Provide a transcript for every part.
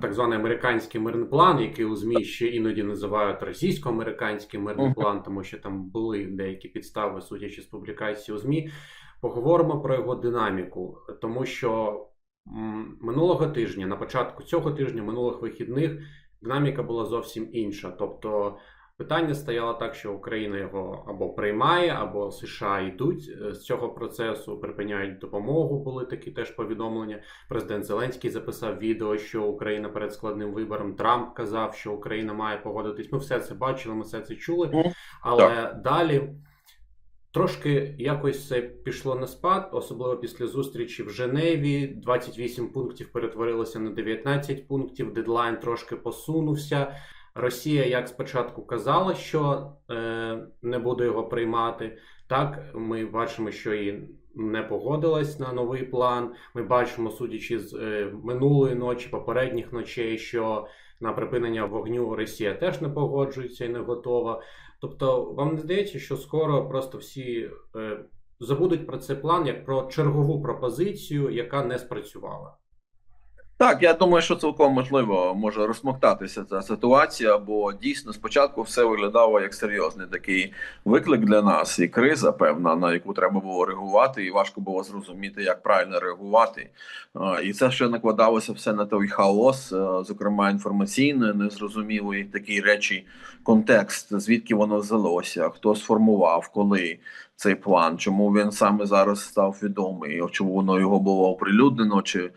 так званий американський мирний план, який у ЗМІ ще іноді називають російсько-американський мирний план, тому що там були деякі підстави, судячи з публікацій у ЗМІ. Поговоримо про його динаміку, тому що минулого тижня, на початку цього тижня, минулих вихідних, динаміка була зовсім інша. Тобто питання стояло так, що Україна його або приймає, або США йдуть е, з цього процесу, припиняють допомогу. Були такі теж повідомлення. Президент Зеленський записав відео, що Україна перед складним вибором. Трамп казав, що Україна має погодитись. Ми все це бачили, ми все це чули. Мгм. Але далі трошки якось це пішло на спад, особливо після зустрічі в Женеві. 28 пунктів перетворилося на 19 пунктів. Дедлайн трошки посунувся. Росія, як спочатку казала, що е, не буде його приймати. Так, ми бачимо, що і не погодилась на новий план. Ми бачимо, судячи з е, минулої ночі, попередніх ночей, що на припинення вогню Росія теж не погоджується і не готова. Тобто, вам не здається, що скоро просто всі е, забудуть про цей план як про чергову пропозицію, яка не спрацювала. Так, я думаю, що цілком можливо може розсмоктатися ця ситуація, бо дійсно спочатку все виглядало як серйозний такий виклик для нас, і криза певна, на яку треба було реагувати, і важко було зрозуміти, як правильно реагувати. І це ще накладалося все на той хаос, е, зокрема інформаційний, незрозумілий такі речі, контекст, звідки воно взялося, хто сформував, коли. Цей план, чому він саме зараз став відомий, чому воно його було оприлюднено, чи е,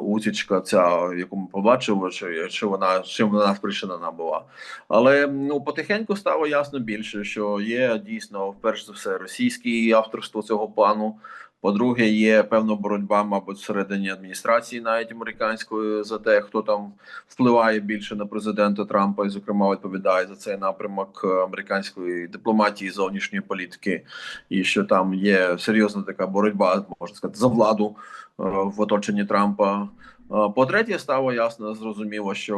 утічка, ця, яку ми побачили, чи, чи вона чим вона спричинена була. Але ну потихеньку стало ясно більше, що є дійсно перш за все російське авторство цього плану. По-друге, є певна боротьба, мабуть, всередині адміністрації, навіть американської, за те, хто там впливає більше на президента Трампа, і зокрема відповідає за цей напрямок е, американської дипломатії, зовнішньої політики, і що там є серйозна така боротьба, можна сказати, за владу е, в оточенні Трампа. Е, По-третє, стало ясно, зрозуміло, що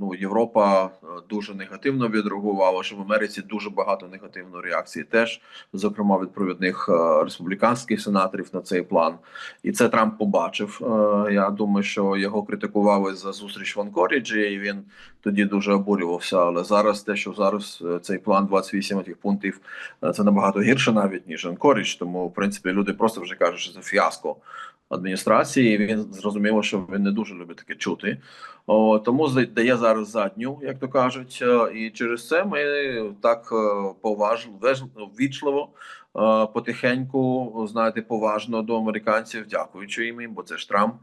ну Європа е, дуже негативно відреагувала, що в Америці дуже багато негативної реакції, теж зокрема від провідних е, республіканських сенаторів на цей план. І це Трамп побачив. Я думаю, що його критикували за зустріч в Анкоріджі, і він тоді дуже обурювався. Але зараз те, що зараз цей план 28 тих пунктів, це набагато гірше навіть ніж Анкорідж. Тому в принципі люди просто вже кажуть, що це фіаско адміністрації. Він зрозуміло, що він не дуже любить таке чути. О, тому дає зараз задню, як то кажуть, е, і через це ми так поважливо поважно, ввічливо, е, потихеньку, знаєте, поважно до американців, дякуючи їм, бо це ж Трамп.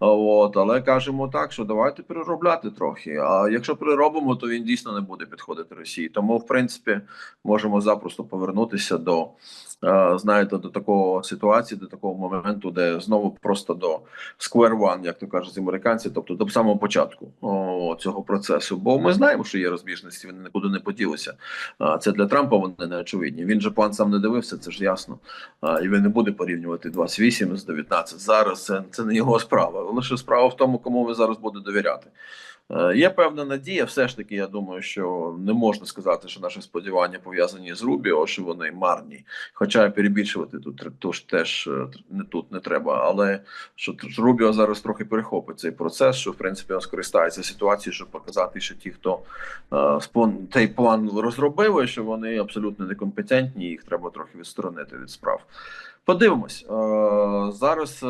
От, але кажемо так, що давайте переробляти трохи. А якщо переробимо, то він дійсно не буде підходити Росії. Тому, в принципі, можемо запросто повернутися до е, знаєте, до такого ситуації, до такого моменту, де знову просто до square one, як то кажуть американці, тобто до самого початку цього процесу. Бо ми знаємо, що є розбіжності, вони нікуди не поділися. Це для Трампа вони не очевидні. Він же план сам не дивився, це ж ясно. А, і він не буде порівнювати 28 з 19. Зараз це, це не його справа. Лише справа в тому, кому ви зараз буде довіряти. Е, Є певна надія, все ж таки, я думаю, що не можна сказати, що наші сподівання пов'язані з Рубіо, що вони марні. Хоча перебільшувати тут тож теж е, не тут не треба. Але що Рубіо зараз трохи перехопить цей процес, що в принципі він скористається ситуацією, щоб показати, що ті, хто е, цей план розробили, що вони абсолютно некомпетентні, їх треба трохи відсторонити від справ. Подивимось. Е, зараз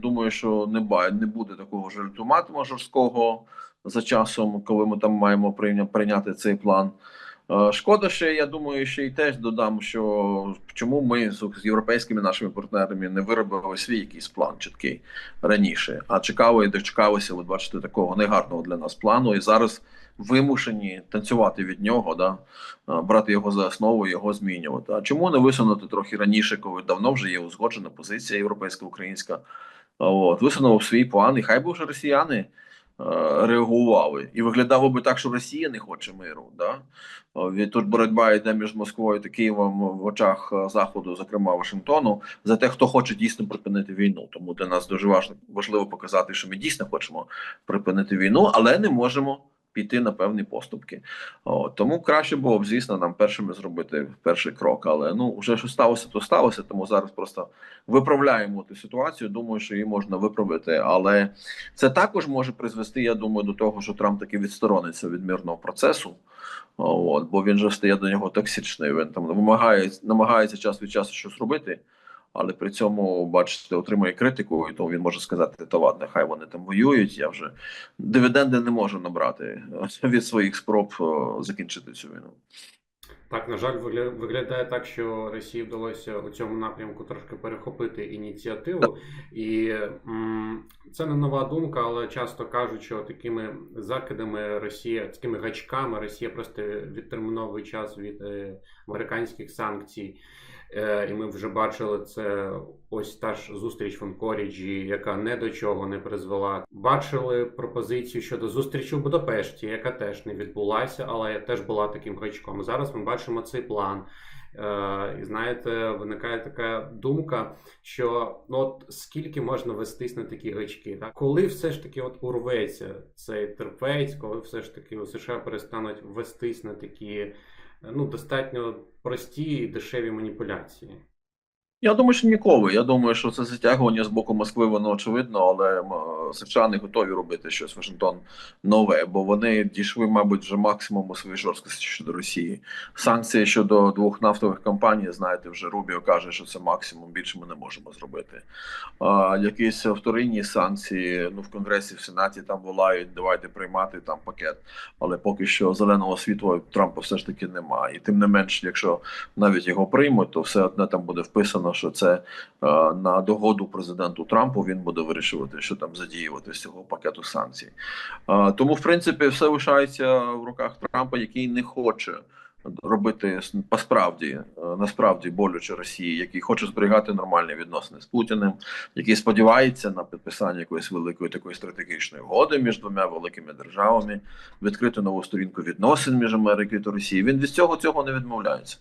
думаю, що не не буде такого ж ультиматуму жорсткого за часом, коли ми там маємо прийня- прийняти цей план. Е, Шкода, ще я думаю, ще й теж додам, що чому ми з європейськими нашими партнерами не виробили свій якийсь план чіткий раніше, а чекали і дочекалися, от бачите, такого негарного для нас плану, і зараз вимушені танцювати від нього, да, е, брати його за основу, його змінювати. А чому не висунути трохи раніше, коли давно вже є узгоджена позиція європейська українська? От висунув свій план, і хай би вже росіяни реагували. І виглядало би так, що Росія не хоче миру. Да? Від- Тут боротьба йде між Москвою та Києвом в очах е, Заходу, зокрема Вашингтону, за те, хто хоче дійсно припинити війну. Тому для нас дуже важливо показати, що ми дійсно хочемо припинити війну, але не можемо піти на певні поступки. О, тому краще було б, звісно, нам першими зробити перший крок. Але ну вже що сталося, то сталося. Тому зараз просто виправляємо ту ситуацію. Думаю, що її можна виправити. Але це також може призвести, я думаю, до того, що Трамп таки відсторониться від мирного процесу. От, бо він же стає до нього токсичний. Він там вимагає, намагається час від часу щось робити, але при цьому, бачите, отримує критику, і тому він може сказати: та ладно, хай вони там воюють. Я вже дивіденди не можу набрати від своїх спроб е, закінчити цю війну. Так, на жаль, вигля- виглядає так, що Росії вдалося у цьому напрямку трошки перехопити ініціативу, і це не нова думка, але часто кажуть, що такими закидами Росія, такими гачками Росія просто відтерміновує час від е, американських санкцій. Е, і ми вже бачили це ось та ж зустріч в Анкоріджі, яка не до чого не призвела. Бачили пропозицію щодо зустрічі в Будапешті, яка теж не відбулася, але теж була таким гачком. Зараз ми бачимо цей план. Е, і знаєте, виникає така думка, що ну от скільки можна вестись на такі гачки, так коли все ж таки от урветься цей терпець, коли все ж таки у США перестануть вестись на такі ну достатньо прості і дешеві маніпуляції. Я думаю, що ніколи. Я думаю, що це затягування з боку Москви, воно очевидно, але США не готові робити щось Вашингтон нове, бо вони дійшли, мабуть, вже максимуму своєї жорсткості щодо Росії. Санкції щодо двох нафтових компаній, знаєте, вже Рубіо каже, що це максимум, більше ми не можемо зробити. А, якісь вторинні санкції, ну в Конгресі, в Сенаті там волають, давайте приймати там пакет. Але поки що зеленого світла Трампа все ж таки немає. І тим не менш, якщо навіть його приймуть, то все одне там буде вписано, що це е, на догоду президенту Трампу він буде вирішувати, що там задіювати з цього пакету санкцій. Е, тому, в принципі, все лишається в руках Трампа, який не хоче. Робити посправді е, насправді болюче Росії, який хоче зберігати нормальні відносини з Путіним, який сподівається на підписання якоїсь великої такої стратегічної угоди між двома великими державами, відкрити нову сторінку відносин між Америкою та Росією. Він від цього цього не відмовляється.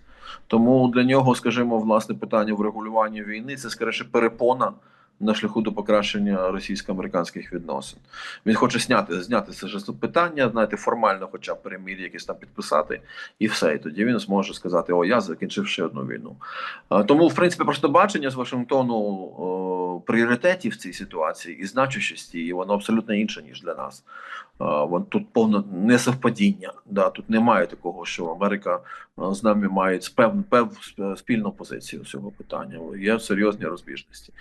Тому для нього, скажімо, власне питання врегулювання війни це скоріше перепона на шляху до покращення російсько-американських відносин. Він хоче зняти, зняти це ж питання, знаєте, формально, хоча б перемір'я якісь там підписати, і все. І тоді він зможе сказати: О, я закінчив ще одну війну. Тому, в принципі, просто бачення з Вашингтону о, пріоритетів в цій ситуації і значущості, і воно абсолютно інше, ніж для нас. Вон Тут повно несовпадіння. Да, тут немає такого, що Америка з нами має пев, пев, спільну позицію цього питання. Є серйозні розбіжності.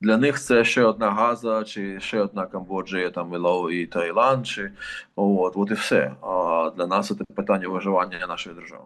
Для них це ще одна Газа, чи ще одна Камбоджа, там і Лао- і Таїланд, чи от, от і все. А для нас це питання виживання нашої держави.